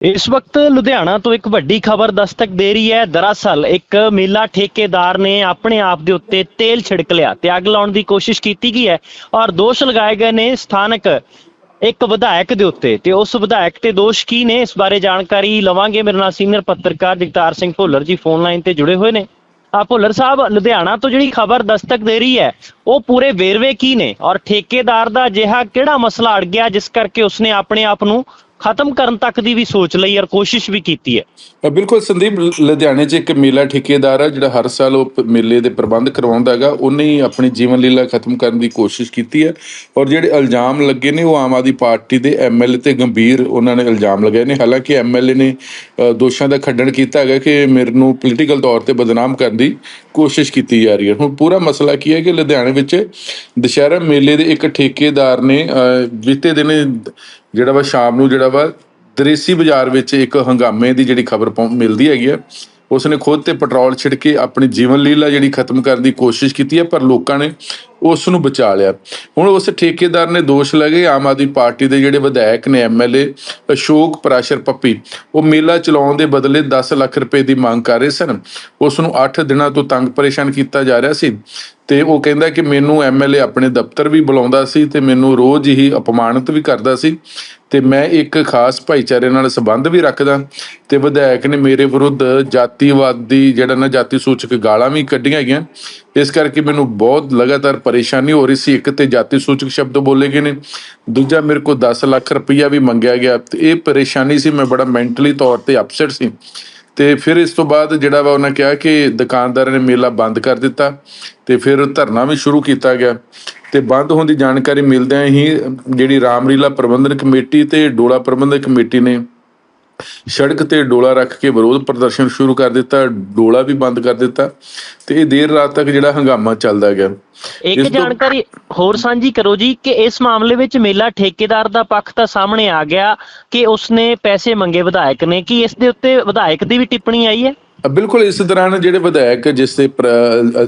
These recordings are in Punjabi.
ਇਸ ਵਕਤ ਲੁਧਿਆਣਾ ਤੋਂ ਇੱਕ ਵੱਡੀ ਖਬਰ ਦਸਤਕ ਦੇ ਰਹੀ ਹੈ। ਦਰਅਸਲ ਇੱਕ ਮੇਲਾ ਠੇਕੇਦਾਰ ਨੇ ਆਪਣੇ ਆਪ ਦੇ ਉੱਤੇ ਤੇਲ ਛਿੜਕ ਲਿਆ ਤੇ ਅੱਗ ਲਾਉਣ ਦੀ ਕੋਸ਼ਿਸ਼ ਕੀਤੀ ਗਈ ਹੈ ਔਰ ਦੋਸ਼ ਲਗਾਏ ਗਏ ਨੇ ਸਥਾਨਕ ਇੱਕ ਵਿਧਾਇਕ ਦੇ ਉੱਤੇ ਤੇ ਉਸ ਵਿਧਾਇਕ ਤੇ ਦੋਸ਼ ਕੀ ਨੇ? ਇਸ ਬਾਰੇ ਜਾਣਕਾਰੀ ਲਵਾਂਗੇ। ਮੇਰੇ ਨਾਲ ਸੀਨੀਅਰ ਪੱਤਰਕਾਰ ਜਗਤਾਰ ਸਿੰਘ ਭੁੱਲਰ ਜੀ ਫੋਨ ਲਾਈਨ ਤੇ ਜੁੜੇ ਹੋਏ ਨੇ। ਆ ਭੁੱਲਰ ਸਾਹਿਬ, ਲੁਧਿਆਣਾ ਤੋਂ ਜਿਹੜੀ ਖਬਰ ਦਸਤਕ ਦੇ ਰਹੀ ਹੈ, ਉਹ ਪੂਰੇ ਵੇਰਵੇ ਕੀ ਨੇ? ਔਰ ਠੇਕੇਦਾਰ ਦਾ ਅਜਿਹਾ ਕਿਹੜਾ ਮਸਲਾ ਅੜ ਗਿਆ ਜਿਸ ਕਰਕੇ ਉਸਨੇ ਆਪਣੇ ਆਪ ਨੂੰ ਖਤਮ ਕਰਨ ਤੱਕ ਦੀ ਵੀ ਸੋਚ ਲਈ ਔਰ ਕੋਸ਼ਿਸ਼ ਵੀ ਕੀਤੀ ਹੈ। ਬਿਲਕੁਲ ਸੰਦੀਪ ਲੁਧਿਆਣੇ 'ਚ ਇੱਕ ਮੇਲਾ ਠੇਕੇਦਾਰ ਆ ਜਿਹੜਾ ਹਰ ਸਾਲ ਉਹ ਮੇਲੇ ਦੇ ਪ੍ਰਬੰਧ ਕਰਵਾਉਂਦਾ ਹੈਗਾ। ਉਹਨੇ ਹੀ ਆਪਣੀ ਜੀਵਨ ਲੀਲਾ ਖਤਮ ਕਰਨ ਦੀ ਕੋਸ਼ਿਸ਼ ਕੀਤੀ ਹੈ ਔਰ ਜਿਹੜੇ ਇਲਜ਼ਾਮ ਲੱਗੇ ਨੇ ਉਹ ਆਮ ਆਦਮੀ ਪਾਰਟੀ ਦੇ ਐਮਐਲਏ ਤੇ ਗੰਭੀਰ ਉਹਨਾਂ ਨੇ ਇਲਜ਼ਾਮ ਲਗਾਏ ਨੇ। ਹਾਲਾਂਕਿ ਐਮਐਲਏ ਨੇ ਦੋਸ਼ਾਂ ਦਾ ਖੰਡਨ ਕੀਤਾ ਹੈਗਾ ਕਿ ਮੇਰੇ ਨੂੰ ਪੋਲੀਟੀਕਲ ਤੌਰ ਤੇ ਬਦਨਾਮ ਕਰਨ ਦੀ ਕੋਸ਼ਿਸ਼ ਕੀਤੀ ਜਾ ਰਹੀ ਹੈ। ਹੁਣ ਪੂਰਾ ਮਸਲਾ ਕੀ ਹੈ ਕਿ ਲੁਧਿਆਣੇ ਵਿੱਚ ਦੁਸ਼ਹਿਰਾ ਮੇਲੇ ਦੇ ਇੱਕ ਠੇਕੇਦਾਰ ਨੇ ਅ, ਬੀਤੇ ਦਿਨ ਜਿਹੜਾ ਵਾ ਸ਼ਾਮ ਨੂੰ ਜਿਹੜਾ ਵਾ ਦਰੇਸੀ ਬਾਜ਼ਾਰ ਵਿੱਚ ਇੱਕ ਹੰਗਾਮੇ ਦੀ ਜਿਹੜੀ ਖਬਰ ਮਿਲਦੀ ਹੈਗੀ ਆ, ਉਸਨੇ ਖੁਦ ਤੇ ਪੈਟਰੋਲ ਛਿੜਕੇ ਆਪਣੀ ਜੀਵਨ ਲੀਲਾ ਜਿਹੜੀ ਖਤਮ ਕਰਨ ਦੀ ਕੋਸ਼ਿਸ਼ ਕੀਤੀ ਹੈ ਪਰ ਲੋਕਾਂ ਨੇ ਉਸ ਨੂੰ ਬਚਾ ਲਿਆ। ਹੁਣ ਉਸ ਠੇਕੇਦਾਰ ਨੇ ਦੋਸ਼ ਲਗੇ ਆਮ ਆਦਮੀ ਪਾਰਟੀ ਦੇ ਜਿਹੜੇ ਵਿਧਾਇਕ ਨੇ ਐਮਐਲਏ ਅਸ਼ੋਕ ਪਰਾਸ਼ਰ ਪੱਪੀ, ਉਹ ਮੇਲਾ ਚਲਾਉਣ ਦੇ ਬਦਲੇ 10 ਲੱਖ ਰੁਪਏ ਦੀ ਮੰਗ ਕਰ ਰਹੇ ਸਨ। ਉਸ ਨੂੰ 8 ਦਿਨਾਂ ਤੋਂ ਤੰਗ ਪਰੇਸ਼ਾਨ ਕੀਤਾ ਜਾ ਰਿਹਾ ਸੀ ਤੇ ਉਹ ਕਹਿੰਦਾ ਕਿ ਮੈਨੂੰ ਐਮਐਲਏ ਆਪਣੇ ਦਫ਼ਤਰ ਵੀ ਬੁਲਾਉਂਦਾ ਸੀ ਤੇ ਮੈਨੂੰ ਰੋਜ਼ ਹੀ ਅਪਮਾਨਿਤ ਵੀ ਕਰਦਾ ਸੀ ਤੇ ਮੈਂ ਇੱਕ ਖਾਸ ਭਾਈਚਾਰੇ ਨਾਲ ਸੰਬੰਧ ਵੀ ਰੱਖਦਾ ਤੇ ਵਿਧਾਇਕ ਨੇ ਮੇਰੇ ਵਿਰੁੱਧ ਜਾਤੀਵਾਦੀ ਜਿਹੜਾ ਨਾ ਜਾਤੀ ਸੂਚਕ ਗਾਲਾਂ ਵੀ ਕੱਢੀਆਂ ਹੈਗੀਆਂ ਇਸ ਕਰਕੇ ਮੈਨੂੰ ਬਹੁਤ ਲਗਾਤਾਰ ਪਰੇਸ਼ਾਨੀ ਹੋ ਰਹੀ ਸੀ। ਇੱਕ ਤੇ ਜਾਤੀ ਸੂਚਕ ਸ਼ਬਦ ਬੋਲੇ ਗਏ ਨੇ, ਦੂਜਾ ਮੇਰੇ ਕੋਲ 10 ਲੱਖ ਰੁਪਈਆ ਵੀ ਮੰਗਿਆ ਗਿਆ। ਤੇ ਇਹ ਪਰੇਸ਼ਾਨੀ ਸੀ, ਮੈਂ ਬੜਾ ਮੈਂਟਲੀ ਤੌਰ ਤੇ ਅਪਸੈਟ ਸੀ। ਤੇ ਫਿਰ ਇਸ ਤੋਂ ਬਾਅਦ ਜਿਹੜਾ ਵਾ ਉਹਨਾਂ ਕਿਹਾ ਕਿ ਦੁਕਾਨਦਾਰਾਂ ਨੇ ਮੇਲਾ ਬੰਦ ਕਰ ਦਿੱਤਾ ਤੇ ਫਿਰ ਧਰਨਾ ਵੀ ਸ਼ੁਰੂ ਕੀਤਾ ਗਿਆ। ਤੇ ਬੰਦ ਹੋਣ ਦੀ ਜਾਣਕਾਰੀ ਮਿਲਦਿਆਂ ਹੀ ਜਿਹੜੀ ਰਾਮਲੀਲਾ ਪ੍ਰਬੰਧਨ ਕਮੇਟੀ ਤੇ ਡੋਲਾ ਪ੍ਰਬੰਧਕ ਕਮੇਟੀ ਨੇ ਸੜਕ ਤੇ ਡੋਲਾ ਰੱਖ ਕੇ ਵਿਰੋਧ ਪ੍ਰਦਰਸ਼ਨ ਸ਼ੁਰੂ ਕਰ ਦਿੱਤਾ ਡੋਲਾ ਵੀ ਬੰਦ ਕਰ ਦਿੱਤਾ ਤੇ ਇਹ ਦੇਰ ਰਾਤ ਤੱਕ ਜਿਹੜਾ ਹੰਗਾਮਾ ਚੱਲਦਾ ਗਿਆ। ਇੱਕ ਜਾਣਕਾਰੀ ਹੋਰ ਸਾਂਝੀ ਕਰੋ ਜੀ ਕਿ ਇਸ ਮਾਮਲੇ ਵਿੱਚ ਮੇਲਾ ਠੇਕੇਦਾਰ ਦਾ ਪੱਖ ਤਾਂ ਸਾਹਮਣੇ ਆ ਗਿਆ ਕਿ ਉਸਨੇ ਪੈਸੇ ਮੰਗੇ ਵਿਧਾਇਕ ਨੇ। ਕੀ ਇਸ ਦੇ ਉੱਤੇ ਵਿਧਾਇਕ ਦੀ ਵੀ ਟਿੱਪਣੀ ਆਈ ਹੈ? ਬਿਲਕੁਲ ਇਸ ਦੌਰਾਨ ਜਿਹੜੇ ਵਿਧਾਇਕ ਜਿਸ ਤੇ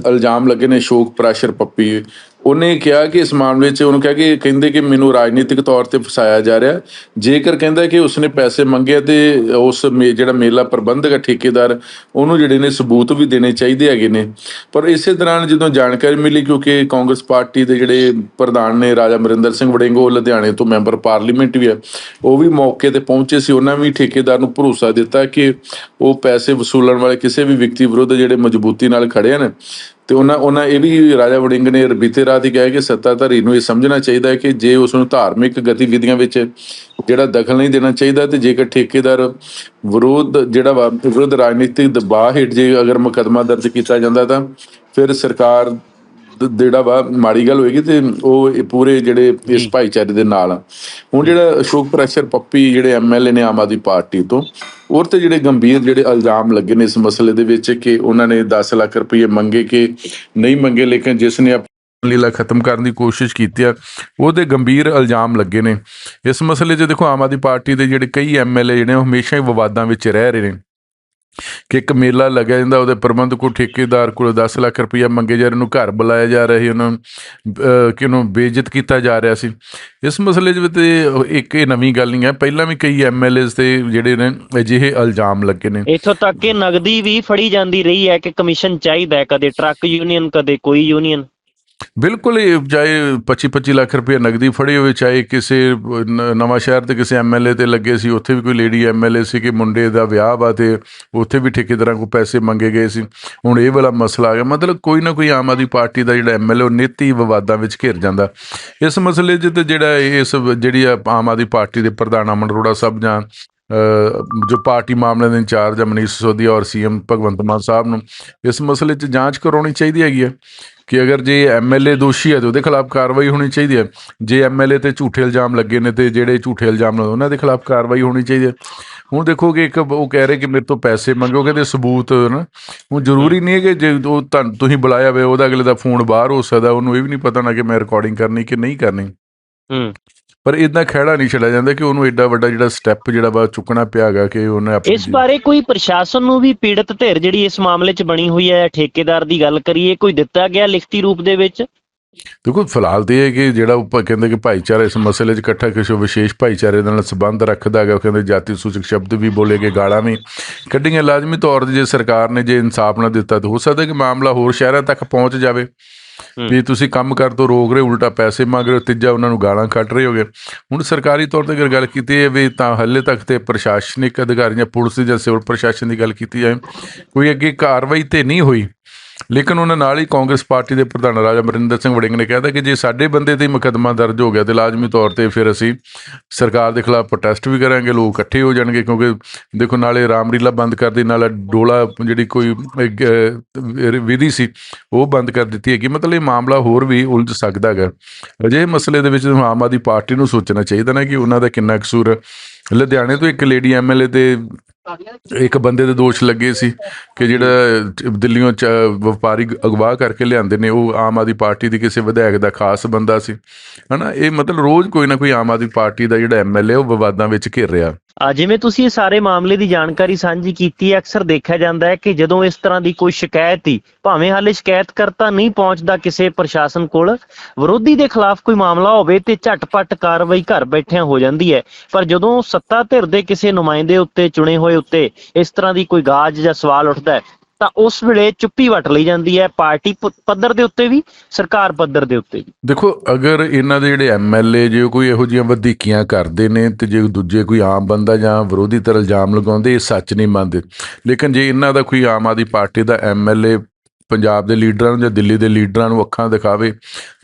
ਇਲਜ਼ਾਮ ਲੱਗੇ ਨੇ ਅਸ਼ੋਕ ਪ੍ਰਾਸ਼ਰ ਪੱਪੀ ਉਹਨੇ ਕਿਹਾ ਕਿ ਇਸ ਮਾਮਲੇ 'ਚ, ਉਹਨੂੰ ਕਿਹਾ ਕਿ ਕਹਿੰਦੇ ਕਿ ਮੈਨੂੰ ਰਾਜਨੀਤਿਕ ਤੌਰ ਤੇ ਫਸਾਇਆ ਜਾ ਰਿਹਾ। ਜੇਕਰ ਕਹਿੰਦਾ ਕਿ ਉਸਨੇ ਪੈਸੇ ਮੰਗੇ ਤੇ ਉਸ ਮੇ- ਜਿਹੜਾ ਮੇਲਾ ਪ੍ਰਬੰਧਕ ਹੈ, ਠੇਕੇਦਾਰ, ਉਹਨੂੰ ਜਿਹੜੇ ਨੇ ਸਬੂਤ ਵੀ ਦੇਣੇ ਚਾਹੀਦੇ ਹੈਗੇ ਨੇ। ਪਰ ਇਸੇ ਦੌਰਾਨ ਜਦੋਂ ਜਾਣਕਾਰੀ ਮਿਲੀ ਕਿਉਂਕਿ ਕਾਂਗਰਸ ਪਾਰਟੀ ਦੇ ਜਿਹੜੇ ਪ੍ਰਧਾਨ ਨੇ ਰਾਜਾ ਮਰਿੰਦਰ ਸਿੰਘ ਵੜਿੰਗੋ ਲੁਧਿਆਣੇ ਤੋਂ ਮੈਂਬਰ ਪਾਰਲੀਮੈਂਟ ਵੀ ਹੈ, ਉਹ ਵੀ ਮੌਕੇ ਤੇ ਪਹੁੰਚੇ ਸੀ। ਉਹਨਾਂ ਵੀ ਠੇਕੇਦਾਰ ਨੂੰ ਭਰੋਸਾ ਦਿੱਤਾ ਕਿ ਉਹ ਪੈਸੇ ਵਸੂਲਣ ਵਾਲੇ ਕਿਸੇ ਵੀ ਵਿਅਕਤੀ ਵਿਰੁੱਧ ਜਿਹੜੇ ਮਜ਼ਬੂਤੀ ਨਾਲ ਖੜੇ ਹਨ ਤੇ ਉਹਨਾਂ ਉਹਨਾਂ ਇਹ ਵੀ ਰਾਜਾ ਵੜਿੰਗ ਨੇ ਬੀਤੇ ਰਾਤ ਹੀ ਕਿਹਾ ਕਿ ਸੱਤਾਧਾਰੀ ਨੂੰ ਇਹ ਸਮਝਣਾ ਚਾਹੀਦਾ ਹੈ ਕਿ ਜੇ ਉਸ ਨੂੰ ਧਾਰਮਿਕ ਗਤੀਵਿਧੀਆਂ ਵਿੱਚ ਜਿਹੜਾ ਦਖਲ ਨਹੀਂ ਦੇਣਾ ਚਾਹੀਦਾ ਤੇ ਜੇਕਰ ਠੇਕੇਦਾਰ ਵਿਰੋਧ, ਜਿਹੜਾ ਵਾ, ਵਿਰੋਧ ਰਾਜਨੀਤਿਕ ਦਬਾਅ ਹੇਠ ਜੇ ਅਗਰ ਮੁਕੱਦਮਾ ਦਰਜ ਕੀਤਾ ਜਾਂਦਾ ਤਾਂ ਫਿਰ ਸਰਕਾਰ ਜਿਹੜਾ ਵਾ ਮਾੜੀ ਗੱਲ ਹੋਏਗੀ ਤੇ ਉਹ ਇਹ ਪੂਰੇ ਜਿਹੜੇ ਇਸ ਭਾਈਚਾਰੇ ਦੇ ਨਾਲ ਹੁਣ ਜਿਹੜਾ ਅਸ਼ੋਕ ਪ੍ਰੈਸ਼ਰ ਪੱਪੀ ਜਿਹੜੇ ਐਮਐਲਏ ਨੇ ਆਮ ਆਦਮੀ ਪਾਰਟੀ ਤੋਂ ਔਰ ਤੇ ਜਿਹੜੇ ਗੰਭੀਰ ਜਿਹੜੇ ਇਲਜ਼ਾਮ ਲੱਗੇ ਨੇ ਇਸ ਮਸਲੇ ਦੇ ਵਿੱਚ ਕਿ ਉਹਨਾਂ ਨੇ 10 ਲੱਖ ਰੁਪਏ ਮੰਗੇ ਕਿ ਨਹੀਂ ਮੰਗੇ ਲੇਕਿਨ ਜਿਸ ਨੇ ਆਪਣੀ ਲੀਲਾ ਖਤਮ ਕਰਨ ਦੀ ਕੋਸ਼ਿਸ਼ ਕੀਤੀ ਆ ਉਹਦੇ ਗੰਭੀਰ ਇਲਜ਼ਾਮ ਲੱਗੇ ਨੇ। ਇਸ ਮਸਲੇ 'ਚ ਦੇਖੋ ਆਮ ਆਦਮੀ ਪਾਰਟੀ ਦੇ ਜਿਹੜੇ ਕਈ ਐਮਐਲਏ ਜਿਹੜੇ ਹਮੇਸ਼ਾ ਹੀ ਵਿਵਾਦਾਂ ਵਿੱਚ ਰਹਿ ਰਹੇ ਨੇ। ਕਿ ਇੱਕ ਮੇਲਾ ਲੱਗਿਆ ਜਾਂਦਾ, ਉਹਦੇ ਪ੍ਰਬੰਧਕ ਕੋ ਠੇਕੇਦਾਰ ਕੋਲ 10 ਲੱਖ ਰੁਪਇਆ ਮੰਗੇ ਜਾ ਰਹੇ ਨੂੰ ਘਰ ਬੁਲਾਇਆ ਜਾ ਰਿਹਾ ਉਹਨਾਂ ਕਿ ਉਹਨੂੰ ਬੇਇੱਜ਼ਤ ਕੀਤਾ ਜਾ ਰਿਹਾ ਸੀ। ਇਸ ਮਸਲੇ 'ਚ ਤੇ ਇੱਕ ਇਹ ਨਵੀਂ ਗੱਲ ਨਹੀਂ ਹੈ, ਪਹਿਲਾਂ ਵੀ ਕਈ ਐਮਐਲਏਸ ਤੇ ਜਿਹੜੇ ਨੇ, ਅਜਿਹੇ ਇਲਜ਼ਾਮ ਲੱਗੇ ਨੇ। ਇੱਥੋਂ ਤੱਕ ਕਿ ਨਗਦੀ ਵੀ ਫੜੀ ਜਾਂਦੀ ਰਹੀ ਹੈ ਕਿ ਕਮਿਸ਼ਨ ਚਾਹੀਦਾ ਹੈ, ਕਦੇ ਟਰੱਕ ਯੂਨੀਅਨ, ਕਦੇ ਕੋਈ ਯੂਨੀਅਨ। ਬਿਲਕੁਲ ਇਹ ਚਾਹੇ 25 25 ਲੱਖ ਰੁਪਏ ਨਗਦੀ ਫੜੇ ਹੋਵੇ, ਚਾਹੇ ਕਿਸੇ ਨ- ਨਵਾਂ ਸ਼ਹਿਰ ਤੇ ਕਿਸੇ ਐਮਐਲਏ ਤੇ ਲੱਗੇ ਸੀ, ਉੱਥੇ ਵੀ ਕੋਈ ਲੇਡੀ ਐਮਐਲਏ ਸੀ ਕਿ ਮੁੰਡੇ ਦਾ ਵਿਆਹ ਵਾ ਤੇ ਉੱਥੇ ਵੀ ਠੇਕੇਦਾਰਾਂ ਕੋਲ ਪੈਸੇ ਮੰਗੇ ਗਏ ਸੀ। ਹੁਣ ਇਹ ਵਾਲਾ ਮਸਲਾ ਆ ਗਿਆ। ਮਤਲਬ ਕੋਈ ਨਾ ਕੋਈ ਆਮ ਆਦਮੀ ਪਾਰਟੀ ਦਾ ਜਿਹੜਾ ਐਮਐਲਏ ਉਹ ਨੀਤੀ ਵਿਵਾਦਾਂ ਵਿੱਚ ਘਿਰ ਜਾਂਦਾ। ਇਸ ਮਸਲੇ 'ਚ ਤੇ ਜਿਹੜਾ ਇਸ ਜਿਹੜੀ ਆ ਆਮ ਆਦਮੀ ਪਾਰਟੀ ਦੇ ਪ੍ਰਧਾਨ ਅਮਨ ਅਰੋੜਾ ਸਾਹਿਬ ਜਾਂ ਜੋ ਪਾਰਟੀ ਮਾਮਲੇ ਦੇ ਇੰਚਾਰਜ ਆ ਮਨੀਸ਼ ਸਿਸੋਦੀਆ ਔਰ ਸੀਐਮ ਭਗਵੰਤ ਮਾਨ ਸਾਹਿਬ ਨੂੰ, ਇਸ ਮਸਲੇ 'ਚ ਜਾਂਚ ਕਰਾਉਣੀ ਚਾਹੀਦੀ ਹੈਗੀ ਹੈ ਕਿ ਅਗਰ ਜੇ ਐਮਐਲਏ ਦੋਸ਼ੀ ਹੈ ਤੇ ਉਹਦੇ ਖਿਲਾਫ ਕਾਰਵਾਈ ਹੋਣੀ ਚਾਹੀਦੀ ਹੈ। ਜੇ ਐਮਐਲਏ ਤੇ ਝੂਠੇ ਇਲਜ਼ਾਮ ਲੱਗੇ ਨੇ ਤੇ ਜਿਹੜੇ ਝੂਠੇ ਇਲਜ਼ਾਮ ਨੇ ਉਹਨਾਂ ਦੇ ਖਿਲਾਫ ਕਾਰਵਾਈ ਹੋਣੀ ਚਾਹੀਦੀ ਹੈ। ਹੁਣ ਦੇਖੋ ਕਿ ਇੱਕ ਉਹ ਕਹਿ ਰਹੇ ਕਿ ਮੇਰੇ ਤੋਂ ਪੈਸੇ ਮੰਗੋ ਕਹਿੰਦੇ ਸਬੂਤ ਨਾ ਹੁਣ ਜ਼ਰੂਰੀ ਨਹੀਂ ਹੈ ਕਿ ਜੇ ਉਹ ਤੁਹਾਨੂੰ ਤੁਸੀਂ ਬੁਲਾਇਆ ਹੋਵੇ, ਉਹਦਾ ਅਗਲੇ ਦਾ ਫੋਨ ਬਾਹਰ ਹੋ ਸਕਦਾ, ਉਹਨੂੰ ਇਹ ਵੀ ਨਹੀਂ ਪਤਾ ਨਾ ਕਿ ਮੈਂ ਰਿਕਾਰਡਿੰਗ ਕਰਨੀ ਕਿ ਨਹੀਂ ਕਰਨੀ। ਹੂੰ। ਪਰ ਇਦਾਂ ਖਹਿੜਾ ਨਹੀਂ ਛੱਡਿਆ ਜਾਂਦਾ ਕਿ ਉਹਨੂੰ ਐਡਾ ਵੱਡਾ ਜਿਹੜਾ ਸਟੈਪ ਜਿਹੜਾ ਵਾ ਚੁੱਕਣਾ ਪਿਆਗਾ ਕਿ ਉਹਨੇ ਆਪਣੀ ਇਸ ਬਾਰੇ ਕੋਈ ਪ੍ਰਸ਼ਾਸਨ ਨੂੰ ਵੀ ਪੀੜਤ ਧਿਰ ਜਿਹੜੀ ਇਸ ਮਾਮਲੇ 'ਚ ਬਣੀ ਹੋਈ ਹੈ ਠੇਕੇਦਾਰ ਦੀ ਗੱਲ ਕਰੀਏ ਕੋਈ ਦਿੱਤਾ ਗਿਆ ਲਿਖਤੀ ਰੂਪ ਦੇ ਵਿੱਚ? ਦੇਖੋ ਫਿਲਹਾਲ ਤੇ ਇਹ ਕਿ ਜਿਹੜਾ ਪ- ਕਹਿੰਦੇ ਕਿ ਭਾਈਚਾਰਾ ਇਸ ਮਸਲੇ 'ਚ ਇਕੱਠਾ ਕਿਸੇ ਵਿਸ਼ੇਸ਼ ਭਾਈਚਾਰੇ ਨਾਲ ਸੰਬੰਧ ਰੱਖਦਾ ਹੈਗਾ ਕਹਿੰਦੇ ਜਾਤੀ ਸੂਚਕ ਸ਼ਬਦ ਵੀ ਬੋਲੇ ਗਏ ਗਾਲਾਂ ਵੀ ਕੱਢੀਆਂ। ਲਾਜ਼ਮੀ ਤੌਰ ਤੇ ਜੇ ਸਰਕਾਰ ਨੇ ਜੇ ਇਨਸਾਫ ਨਾ ਦਿੱਤਾ ਤਾਂ ਹੋ ਸਕਦਾ ਕਿ ਮਾਮਲਾ ਹੋਰ ਸ਼ਹਿਰਾਂ ਤੱਕ ਪਹੁੰਚ ਜਾਵੇ। ਵੀ ਤੁਸੀਂ ਕੰਮ ਕਰ ਤੋਂ ਰੋਕ ਰਹੇ ਹੋ, ਉਲਟਾ ਪੈਸੇ ਮੰਗ ਰਹੇ ਹੋ ਤੀਜਾ ਉਹਨਾਂ ਨੂੰ ਗਾਲਾਂ ਕੱਢ ਰਹੇ ਹੋਗੇ। ਹੁਣ ਸਰਕਾਰੀ ਤੌਰ ਤੇ ਅਗਰ ਗੱਲ ਕੀਤੀ ਹੈ ਵੀ ਤਾਂ ਹੱਲੇ ਤੱਕ ਤੇ ਪ੍ਰਸ਼ਾਸਨਿਕ ਅਧਿਕਾਰੀਆਂ ਪੁਲਿਸ ਜਾਂ ਸਿਵਲ ਪ੍ਰਸ਼ਾਸਨ ਦੀ ਗੱਲ ਕੀਤੀ ਜਾਏ ਕੋਈ ਅੱਗੇ ਕਾਰਵਾਈ ਤੇ ਨਹੀਂ ਹੋਈ। ਲੇਕਿਨ ਉਹਨਾਂ ਨਾਲ ਹੀ ਕਾਂਗਰਸ ਪਾਰਟੀ ਦੇ ਪ੍ਰਧਾਨ ਰਾਜਾ ਅਮਰਿੰਦਰ ਸਿੰਘ ਵੜਿੰਗ ਨੇ ਕਹਿਤਾ ਕਿ ਜੇ ਸਾਡੇ ਬੰਦੇ ਤੇ ਹੀ ਮੁਕੱਦਮਾ ਦਰਜ ਹੋ ਗਿਆ ਤੇ ਲਾਜ਼ਮੀ ਤੌਰ ਤੇ ਫਿਰ ਅਸੀਂ ਸਰਕਾਰ ਦੇ ਖਿਲਾਫ ਪ੍ਰੋਟੈਸਟ ਵੀ ਕਰਾਂਗੇ, ਲੋਕ ਇਕੱਠੇ ਹੋ ਜਾਣਗੇ ਕਿਉਂਕਿ ਦੇਖੋ ਨਾਲੇ ਰਾਮਲੀਲਾ ਬੰਦ ਕਰ ਦਿੱਤੀ, ਨਾਲੇ ਡੋਲਾ ਜਿਹੜੀ ਕੋਈ ਵਿਧੀ ਸੀ, ਉਹ ਬੰਦ ਕਰ ਦਿੱਤੀ ਹੈਗੀ। ਮਤਲਬ ਇਹ ਮਾਮਲਾ ਹੋਰ ਵੀ ਉਲਝ ਸਕਦਾ ਹੈਗਾ। ਅਜੇ ਮਸਲੇ ਦੇ ਵਿੱਚ ਆਮ ਆਦਮੀ ਪਾਰਟੀ ਨੂੰ ਸੋਚਣਾ ਚਾਹੀਦਾ ਨਾ ਕਿ ਉਹਨਾਂ ਦਾ ਕਿੰਨਾ ਕਸੂਰ ਹੈ। ਲੁਧਿਆਣੇ ਤੋਂ ਇੱਕ ਲੇਡੀ ਐਮਐਲਏ ਤੇ ਇੱਕ ਬੰਦੇ ਦੇ ਦੋਸ਼ ਲੱਗੇ ਸੀ ਕਿ ਜਿਹੜਾ ਦਿੱਲੀੋਂ ਚ ਵਪਾਰੀ ਅਗਵਾ ਕਰਕੇ ਲਿਆਂਦੇ ਨੇ, ਉਹ ਆਮ ਆਦਮੀ ਪਾਰਟੀ ਦੀ ਕਿਸੇ ਵਿਧਾਇਕ ਦਾ ਖਾਸ ਬੰਦਾ ਸੀ। ਹਨਾ, ਇਹ ਮਤਲਬ ਰੋਜ਼ ਕੋਈ ਨਾ ਕੋਈ ਆਮ ਆਦਮੀ ਪਾਰਟੀ ਦਾ ਜਿਹੜਾ ਐਮਐਲਏ ਉਹ ਵਿਵਾਦਾਂ ਵਿੱਚ ਘਿਰ ਰਿਹਾ। ਜਿਵੇਂ ਤੁਸੀਂ ਇਹ ਸਾਰੇ ਮਾਮਲੇ ਦੀ ਜਾਣਕਾਰੀ ਸਾਂਝੀ ਕੀਤੀ ਹੈ, ਅਕਸਰ ਦੇਖਿਆ ਜਾਂਦਾ ਹੈ ਕਿ ਜਦੋਂ ਇਸ ਤਰ੍ਹਾਂ ਦੀ ਕੋਈ ਸ਼ਿਕਾਇਤ ਹੀ, ਭਾਵੇਂ ਹਾਲੇ ਸ਼ਿਕਾਇਤਕਰਤਾ ਨਹੀਂ ਪਹੁੰਚਦਾ ਕਿਸੇ ਪ੍ਰਸ਼ਾਸਨ ਕੋਲ, ਵਿਰੋਧੀ ਦੇ ਖਿਲਾਫ ਕੋਈ ਮਾਮਲਾ ਹੋਵੇ ਤੇ ਝਟਪਟ ਕਾਰਵਾਈ ਘਰ ਬੈਠਿਆਂ ਹੋ ਜਾਂਦੀ ਹੈ। ਪਰ ਜਦੋਂ ਸੱਤਾ ਧਿਰ ਦੇ ਕਿਸੇ ਨੁਮਾਇੰਦੇ ਉੱਤੇ ਚੁਣੇ ਹੋਏ ਉੱਤੇ ਇਸ ਤਰ੍ਹਾਂ ਦੀ ਕੋਈ ਗਾਜ ਜਾਂ ਸਵਾਲ ਉੱਠਦਾ ਹੈ ਤਾਂ ਉਸ ਵੇਲੇ ਚੁੱਪੀ ਵਟ ਲਈ ਜਾਂਦੀ ਹੈ ਪਾਰਟੀ ਪੱਧਰ ਦੇ ਉੱਤੇ ਵੀ, ਸਰਕਾਰ ਪੱਧਰ ਦੇ ਉੱਤੇ ਵੀ। ਦੇਖੋ, ਅਗਰ ਇਹਨਾਂ ਦੇ ਜਿਹੜੇ ਐਮਐਲਏ ਜੇ ਕੋਈ ਇਹੋ ਜਿਹੀਆਂ ਵਧੀਕੀਆਂ ਕਰਦੇ ਨੇ ਤੇ ਜੇ ਦੂਜੇ ਕੋਈ ਆਮ ਬੰਦਾ ਜਾਂ ਵਿਰੋਧੀ ਧਿਰ ਜਾਮ ਲਗਾਉਂਦੇ, ਇਹ ਸੱਚ ਨਹੀਂ ਮੰਨਦੇ। ਲੇਕਿਨ ਜੇ ਇਹਨਾਂ ਦਾ ਕੋਈ ਆਮ ਆਦਮੀ ਪਾਰਟੀ ਦਾ ਐਮਐਲਏ ਪੰਜਾਬ ਦੇ ਲੀਡਰਾਂ ਨੂੰ ਜਾਂ ਦਿੱਲੀ ਦੇ ਲੀਡਰਾਂ ਨੂੰ ਅੱਖਾਂ ਦਿਖਾਵੇ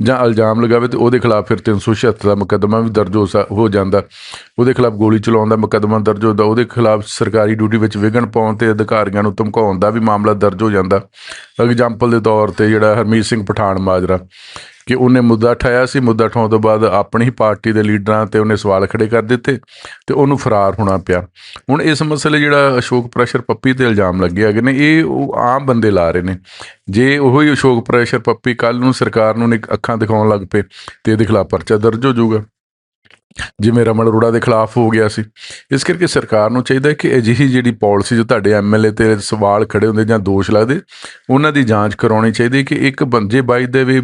ਜਾਂ ਇਲਜ਼ਾਮ ਲਗਾਵੇ ਤੇ ਉਹਦੇ ਖਿਲਾਫ ਫਿਰ 376 ਦਾ ਮੁਕੱਦਮਾ ਵੀ ਦਰਜ ਹੋ ਸਕ- ਜਾਂਦਾ। ਉਹਦੇ ਖਿਲਾਫ ਗੋਲੀ ਚਲਾਉਣ ਦਾ ਮੁਕੱਦਮਾ ਦਰਜ ਹੁੰਦਾ। ਉਹਦੇ ਖਿਲਾਫ ਸਰਕਾਰੀ ਡਿਊਟੀ ਵਿੱਚ ਵਿਘਨ ਪਾਉਣ ਤੇ ਅਧਿਕਾਰੀਆਂ ਨੂੰ ਧਮਕਾਉਣ ਦਾ ਵੀ ਮਾਮਲਾ ਦਰਜ ਹੋ ਜਾਂਦਾ। ਐਗਜ਼ਾਮਪਲ ਦੇ ਤੌਰ ਤੇ ਜਿਹੜਾ ਹਰਮੀਤ ਸਿੰਘ ਪਠਾਨ, ਮਾਜਰਾ। ਕਿ ਉਹਨੇ ਮੁੱਦਾ ਉਠਾਇਆ ਸੀ, ਮੁੱਦਾ ਉਠਾਉਣ ਤੋਂ ਬਾਅਦ ਆਪਣੀ ਹੀ ਪਾਰਟੀ ਦੇ ਲੀਡਰਾਂ ਤੇ ਉਹਨੇ ਸਵਾਲ ਖੜੇ ਕਰ ਦਿੱਤੇ ਤੇ ਉਹਨੂੰ ਫਰਾਰ ਹੋਣਾ ਪਿਆ। ਹੁਣ ਇਸ ਮਸਲੇ ਜਿਹੜਾ ਅਸ਼ੋਕ ਪ੍ਰੈਸ਼ਰ ਪੱਪੀ ਤੇ ਇਲਜ਼ਾਮ ਲੱਗੇ ਹੈਗੇ ਨੇ, ਇਹ ਉਹ ਆਮ ਬੰਦੇ ਲਾ ਰਹੇ ਨੇ। ਜੇ ਉਹ ਹੀ ਅਸ਼ੋਕ ਪ੍ਰੈਸ਼ਰ ਪੱਪੀ ਕੱਲ ਨੂੰ ਸਰਕਾਰ ਨੂੰ ਨਿਕ- ਅੱਖਾਂ ਦਿਖਾਉਣ ਲੱਗ ਪਏ ਤੇ ਇਹਦੇ ਖਿਲਾਫ ਪਰਚਾ ਦਰਜ ਹੋ ਜਾਊਗਾ। ਜਿਵੇਂ ਰਮਨ ਅਰੋੜਾ ਦੇ ਖਿਲਾਫ ਹੋ ਗਿਆ ਸੀ। ਇਸ ਕਰਕੇ ਸਰਕਾਰ ਨੂੰ ਚਾਹੀਦਾ ਹੈ ਕਿ ਅਜਿਹੀ ਜਿਹੜੀ ਪਾਲਿਸੀ ਜੋ ਤੁਹਾਡੇ ਐਮਐਲਏ ਤੇ ਸਵਾਲ ਖੜੇ ਹੁੰਦੇ ਜਾਂ ਦੋਸ਼ ਲੱਗਦੇ, ਉਹਨਾਂ ਦੀ ਜਾਂਚ ਕਰਾਉਣੀ ਚਾਹੀਦੀ ਕਿ ਇੱਕ ਬੰਦੇ ਬਾਈ ਦੇ ਵੀ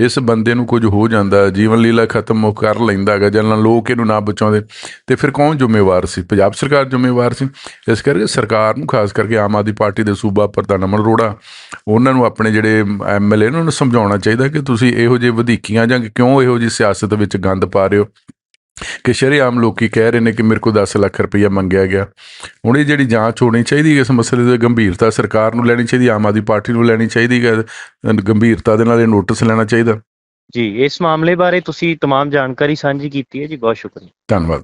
ਇਸ ਬੰਦੇ ਨੂੰ ਕੁਝ ਹੋ ਜਾਂਦਾ, ਜੀਵਨ ਲੀਲਾ ਖਤਮ ਕਰ ਲੈਂਦਾ ਹੈਗਾ ਜਾਂ ਲੋਕ ਇਹਨੂੰ ਨਾ ਬਚਾਉਂਦੇ, ਤੇ ਫਿਰ ਕੌਣ ਜ਼ਿੰਮੇਵਾਰ ਸੀ? ਪੰਜਾਬ ਸਰਕਾਰ ਜ਼ਿੰਮੇਵਾਰ ਸੀ। ਇਸ ਕਰਕੇ ਸਰਕਾਰ ਨੂੰ ਖਾਸ ਕਰਕੇ ਆਮ ਆਦਮੀ ਪਾਰਟੀ ਦੇ ਸੂਬਾ ਪ੍ਰਧਾਨ ਅਮਨ ਅਰੋੜਾ, ਉਹਨਾਂ ਨੂੰ ਆਪਣੇ ਜਿਹੜੇ ਐਮਐਲਏ ਉਹਨਾਂ ਨੂੰ ਸਮਝਾਉਣਾ ਚਾਹੀਦਾ ਕਿ ਤੁਸੀਂ ਇਹੋ ਜਿਹੇ ਵਧੀਕੀਆਂ ਜਾਂ ਕਿਉਂ ਇਹੋ ਜਿਹੀ ਸਿਆਸਤ ਵਿੱਚ ਗੰਦ ਪਾ ਰਹੇ ਹੋ? ਕਿ ਸ਼ਰੇਆਮ ਲੋਕੀ ਕਹਿ ਰਹੇ ਨੇ ਕਿ ਮੇਰੇ ਕੋਲ 10 ਲੱਖ ਰੁਪਈਆ ਮੰਗਿਆ ਗਿਆ ਹੁਣ ਇਹ ਜਿਹੜੀ ਜਾਂਚ ਹੋਣੀ ਚਾਹੀਦੀ ਹੈ ਇਸ ਮਸਲੇ ਦੀ ਗੰਭੀਰਤਾ ਸਰਕਾਰ ਨੂੰ ਲੈਣੀ ਚਾਹੀਦੀ ਆਮ ਆਦਮੀ ਪਾਰਟੀ ਨੂੰ ਲੈਣੀ ਚਾਹੀਦੀ ਹੈ ਗੰਭੀਰਤਾ ਦੇ ਨਾਲ ਇਹ ਨੋਟਿਸ ਲੈਣਾ ਚਾਹੀਦਾ ਜੀ ਇਸ ਮਾਮਲੇ ਬਾਰੇ ਤੁਸੀਂ तमाम ਜਾਣਕਾਰੀ ਸਾਂਝੀ ਕੀਤੀ ਹੈ ਜੀ ਬਹੁਤ ਸ਼ੁਕਰੀਆ ਧੰਨਵਾਦ